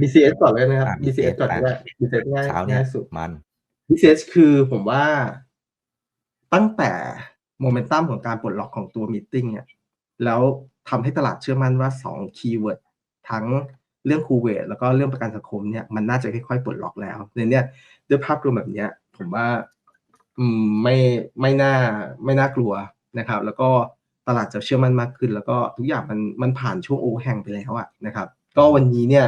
BCS ก่อนเลยนะครับอะ BCS ก่อนก็ได้ BCS ง่ายเช้าเนี่ยง่ายสุดมัน BCS คือผมว่าตั้งแต่โมเมนตัมของการปลดล็อกของตัวมีติ้งเนี่ยแล้วทำให้ตลาดเชื่อมั่นว่าสองคีย์เวิร์ดทั้งเรื่องคูเวตแล้วก็เรื่องประกันสังคมเนี่ยมันน่าจะค่อยๆปลดล็อกแล้วในเนี้ยด้วยภาพรวมแบบเนี้ย ผมว่าอืมไม่ไม่น่าไม่น่ากลัวนะครับ แล้วก็ตลาดจะเชื่อมั่นมากขึ้น แล้วก็ทุกอย่างมันมันผ่านช่วงโอแฮงไปแล้วอะนะครับ ก็วันนี้เนี่ย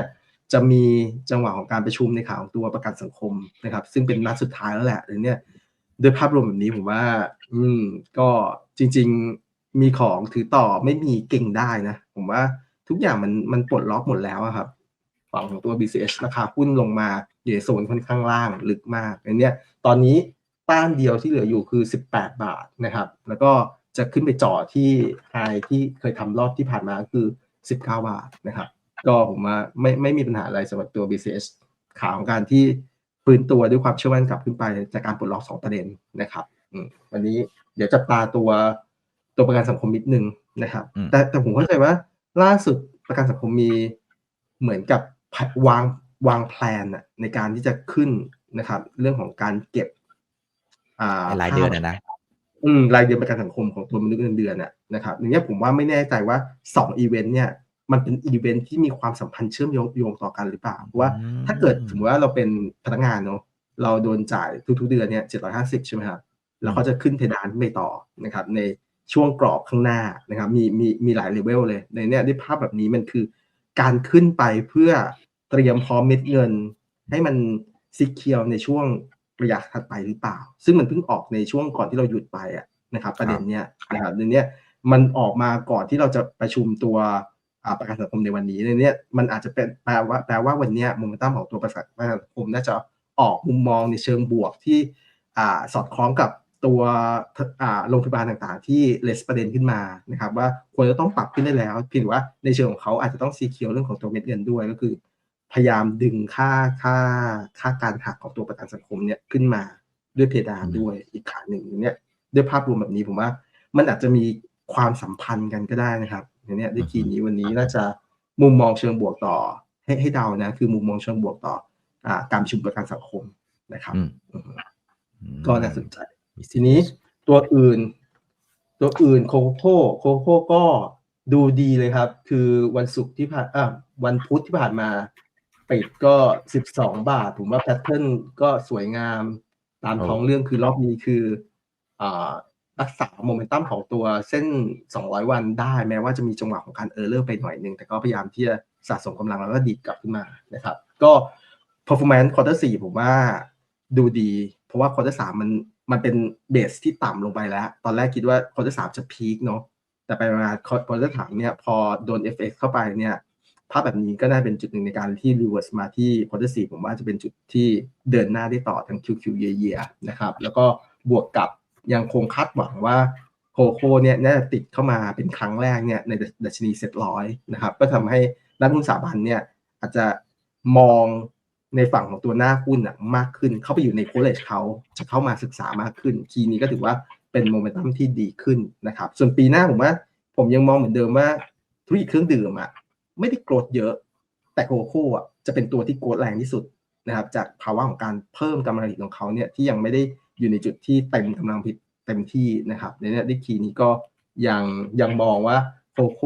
จะมีจังหวะของการประชุมในข่าวของตัวประกันสังคมนะครับ ซึ่งเป็นนัดสุดท้ายแล้วแหละเดี๋ยวเนี่ยด้วยภาพรวมแบบนี้ผมว่า อืม ก็จริง ๆมีของถือต่อไม่มีเก่งได้นะ ผมว่าทุกอย่างมันมันปลดล็อกหมดแล้วครับฝั่งของตัว BCH ราคาหุ้นลงมาอยู่โซนค่อนข้างล่างลึกมากอันเนี้ยตอนนี้ต้านเดียวที่เหลืออยู่คือ 18 บาทนะครับ แล้วก็จะขึ้นไปจ่อที่ไฮที่เคยทำรอบที่ผ่านมาคือ 19 บาทนะครับ ก็ผมว่าไม่ไม่มีปัญหาอะไรสำหรับตัว BCS ข่าวของการที่ฟื้นตัวด้วยความเชื่อมั่นกลับขึ้นไปจากการปลดล็อกสองประเด็นนะครับอืมวันนี้เดี๋ยวจับตาตัวตัวประกันสังคมนิดนึงนะครับอืมแต่แต่ผมเข้าใจว่าล่าสุดประกันสังคมมีเหมือนกับวางวางแผนน่ะในการที่จะขึ้นนะครับ เรื่องของการเก็บอ่ารายเดือนนะนะอืมรายเดือนประกันสังคมของตัวมนุษย์เงินเดือนน่ะนะครับอย่างเงี้ยผมว่าไม่แน่ใจว่าสองอีเวนต์เนี่ย มันเป็นอีเวนต์ที่มีความสัมพันธ์เชื่อมโยงโยงต่อกันหรือเปล่าเพราะว่าอืมถ้าเกิดสมมติว่าเราเป็นพนักงานเนาะเราโดนจ่ายทุกๆเดือนเนี่ยเจ็ดร้อยห้าสิบใช่ไหมครับแล้วเขาจะขึ้นเพดานขึ้นไปต่อนะครับ ในช่วงกรอบข้างหน้านะครับ มีมีมีหลายเลเวลเลยในเนี้ยด้วยภาพแบบนี้มันคือ การขึ้นไปเพื่อเตรียมพร้อมเม็ดเงิน ให้มันซิเคียวในช่วงระยะถัดไปหรือเปล่า ซึ่งมันเพิ่งออกในช่วงก่อนที่เราหยุดไปอะนะครับ ประเด็นเนี้ยนะครับในเนี้ยมันออกมาก่อนที่เราจะประชุมตัวอ่า ประกันสังคมในวันนี้ในเนี้ยมันอาจจะเป็นแปลว่าแปลว่าวันนี้โมเมนตัมของตัวประกันสังคมน่าจะออกมุมมองในเชิงบวกที่อสอดคล้องกับตัวโรงพยาบาลต่างๆ ที่เลสประเด็นขึ้นมานะครับว่าควรจะต้องปรับขึ้นได้แล้วเพียงแต่ว่าในเชิงของเขาอาจจะต้องซีเคียวเรื่องของตัวเม็ดเงินด้วยก็คือ พยายามดึงค่าค่าค่าการหักของตัวประกันสังคมเนี่ยขึ้นมาด้วยเพดานด้วยอีกขาหนึ่งเนี่ยด้วยภาพรวมแบบนี้ผมว่า มันอาจจะมีความสัมพันธ์กันก็ได้นะครับ เนี้ยด้วยคีย์นี้วันนี้น่าจะมุมมองเชิงบวกต่อ ให้ให้เดานะ คือมุมมองเชิงบวกต่ออ่าการประชุมประกันสังคมนะครับอืมอืมอืมก็น่าสนใจทีนี้ตัวอื่น ตัวอื่นโคโค่โคโค่ก็ดูดีเลยครับ คือวันศุกร์ที่ผ่านอะวันพุธที่ผ่านมาปิดก็12บาท ผมว่าแพทเทิร์นก็สวยงามตามท้องเรื่องคือรอบนี้คืออ่า รักษาโมเมนตัมของตัวเส้น 200 วันได้ แม้ว่าจะมีจังหวะของการเออร์เลอร์ไปหน่อยนึง แต่ก็พยายามที่จะสะสมกำลังแล้วก็ดีดกลับขึ้นมานะครับ ก็ performance quarter 4 ผมว่าดูดี เพราะว่า quarter 3 มันมันเป็นเบสที่ต่ำลงไปแล้ว ตอนแรกคิดว่า quarter 3 จะพีคเนาะแต่ไปมา quarter 3 เนี่ย พอโดน FX เข้าไปเนี่ยภาพแบบนี้ก็น่าเป็นจุดหนึ่งในการที่ reverse มาที่ quarter 4 ผมว่าจะเป็นจุดที่เดินหน้าได้ต่อทั้ง QQ year year นะครับแล้วก็บวกกับ ยังคงคาดหวังว่าโคโค่เนี่ยน่าจะติดเข้ามาเป็นครั้งแรกเนี่ยในดัชนีเซ็ตร้อยนะครับ ก็ทำให้นักลงทุนสถาบันเนี่ยอาจจะมองในฝั่งของตัวหน้าหุ้นอะมากขึ้น เข้าไปอยู่ในโคเลจเขาจะเข้ามาศึกษามากขึ้น ทีนี้ก็ถือว่าเป็นโมเมนตัมที่ดีขึ้นนะครับ ส่วนปีหน้าผมว่าผมยังมองเหมือนเดิมว่าธุรกิจเครื่องดื่มอะไม่ได้โกรธเยอะ แต่โคโค่อะจะเป็นตัวที่โกรธแรงที่สุดนะครับ จากภาวะของการเพิ่มกำลังผลิตของเขาเนี่ยที่ยังไม่ได้ อยู่ในจุดที่เต็มกำลังผลิตเต็มที่นะครับในเนี้ดิคีนี้ก็ยังยังมองว่าโคโค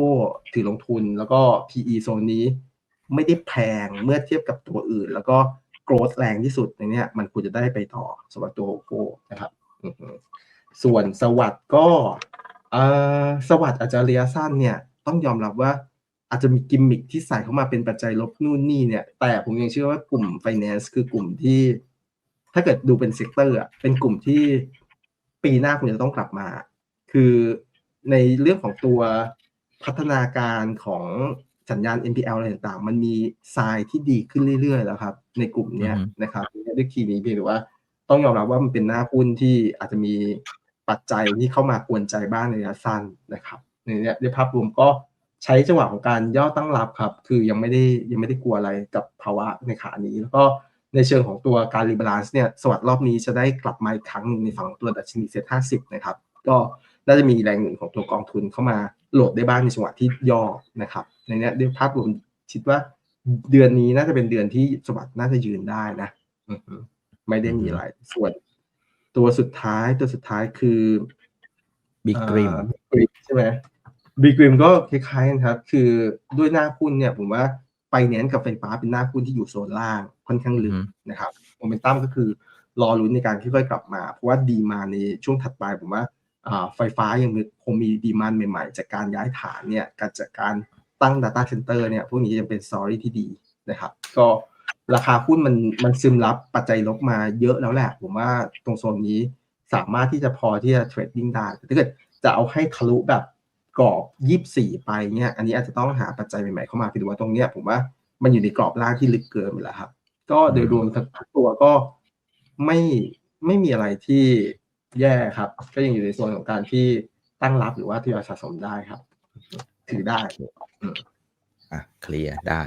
ถือลงทุนแล้วก็ PE โซนนี้ไม่ได้แพงเมื่อเทียบกับตัวอื่น แล้วก็โกรธแรงที่สุดในเนี้ยมันควรจะได้ไปต่อสำหรับตัวโคโคนะครับส่วนสวัสด์ก็เออสวัสด์อาจจะระยะสั้นเนี่ยต้องยอมรับว่าอาจจะมีกิมมิคที่ใส่เข้ามาเป็นปัจจัยลบนู่นนี่เนี่ย แต่ผมยังเชื่อว่ากลุ่ม finance คือกลุ่มที่ ถ้าเกิดดูเป็นเซกเตอร์อะเป็นกลุ่มที่ปีหน้าคุณจะต้องกลับมา คือในเรื่องของตัวพัฒนาการของสัญญาณ NPL อะไรต่างๆ มันมีทรายที่ดีขึ้นเรื่อยๆ แล้วครับ ในกลุ่มเนี้ยอือฮึนะครับด้วยคีย์นี้เพียงแต่ว่าต้องยอมรับว่ามันเป็นหน้าหุ้นที่อาจจะมีปัจจัยที่เข้ามากวนใจบ้างในระยะสั้นนะครับในเนี้ยด้วยภาพรวมก็ใช้จังหวะของการย่อตั้งรับครับ คือยังไม่ได้ยังไม่ได้กลัวอะไรกับภาวะในขานี้ แล้วก็ ในเชิงของตัวการรีบาลานซ์เนี่ยสวัสดรอบนี้จะได้กลับมาอีกครั้งหนึ่งในฝั่งของตัวดัชนีเซ็ตห้าสิบนะครับ ก็น่าจะมีแรงหนุนของตัวกองทุนเข้ามาโหลดได้บ้างในจังหวะที่ย่อนะครับ ในเนี้ยด้วยภาพรวมคิดว่าเดือนนี้น่าจะเป็นเดือนที่สวัสด์น่าจะยืนได้นะอือฮึไม่ได้มีอะไรส่วน ตัวสุดท้ายตัวสุดท้ายคือบิ๊กกริมบิ๊กกริมใช่ไหมบิ๊กกริมก็คล้ายๆกันครับ คือด้วยหน้าหุ้นเนี่ยผมว่า ไปเน้นกับไฟฟ้าเป็นหน้าหุ้นที่อยู่โซนล่างค่อนข้างลึกอืมนะครับโมเมนตัมก็คือรอลุ้นในการค่อยๆกลับมา เพราะว่าดีมาในช่วงถัดไปผมว่าอ่าไฟฟ้ายังมีคงมีดีมานใหม่ๆ จากการย้ายฐานเนี่ยการจากการตั้ง Data Center เนี่ยพวกนี้ยังเป็นสตอรี่ที่ดีนะครับก็ราคาหุ้นมันมันซึมรับปัจจัยลบมาเยอะแล้วแหละ ผมว่าตรงโซนนี้สามารถที่จะพอที่จะเทรดดิ้งได้แต่ถ้าเกิดจะเอาให้ทะลุแบบ กรอบยี่สี่ไปเนี่ยอันนี้อาจจะต้องหาปัจจัยใหม่ๆเข้ามาคือว่าตรงเนี้ยผมว่ามันอยู่ในกรอบล่างที่ลึกเกินไปแล้วครับ ก็โดยรวมทั้งตัวก็ไม่ไม่มีอะไรที่แย่ครับ ก็ยังอยู่ในโซนของการที่ตั้งรับหรือว่าทยอยสะสมได้ครับ ถือได้อะเคลียร์ได้